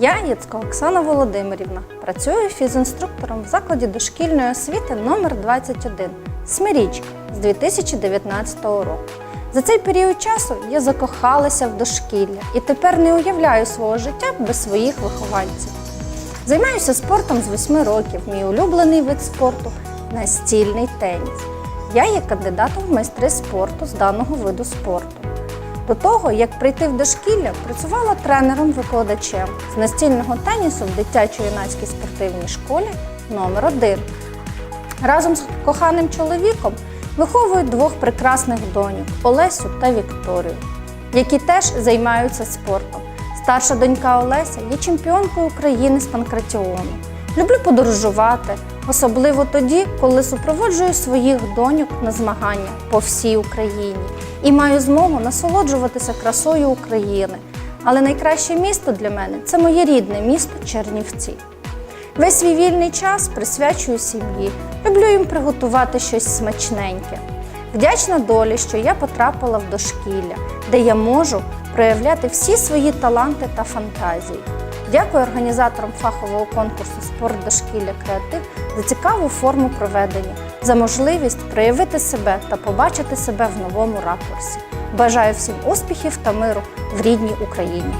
Яцько Оксана Володимирівна. Працюю фізінструктором в закладі дошкільної освіти номер 21 Смирічка з 2019 року. За цей період часу я закохалася в дошкілля і тепер не уявляю свого життя без своїх вихованців. Займаюся спортом з 8 років. Мій улюблений вид спорту настільний теніс. Я є кандидатом в майстри спорту з даного виду спорту. До того, як прийти в дошкілля, працювала тренером-викладачем з настільного тенісу в дитячо-юнацькій спортивній школі номер 1 Разом з коханим чоловіком виховую двох прекрасних доньок Олесю та Вікторію, які теж займаються спортом. Старша донька Олеся є чемпіонкою України з панкратіону. Люблю подорожувати, особливо тоді, коли супроводжую своїх доньок на змагання по всій Україні і маю змогу насолоджуватися красою України. Але найкраще місто для мене це моє рідне місто Чернівці. Весь свій вільний час присвячую сім'ї. Люблю їм приготувати щось смачненьке. Вдячна долі, що я потрапила в дошкілля, де я можу проявляти всі свої таланти та фантазії. Дякую організаторам фахового конкурсу Спорт дошкілля креатив за цікаву форму проведення, за можливість проявити себе та побачити себе в новому ракурсі. Бажаю всім успіхів та миру в рідній Україні.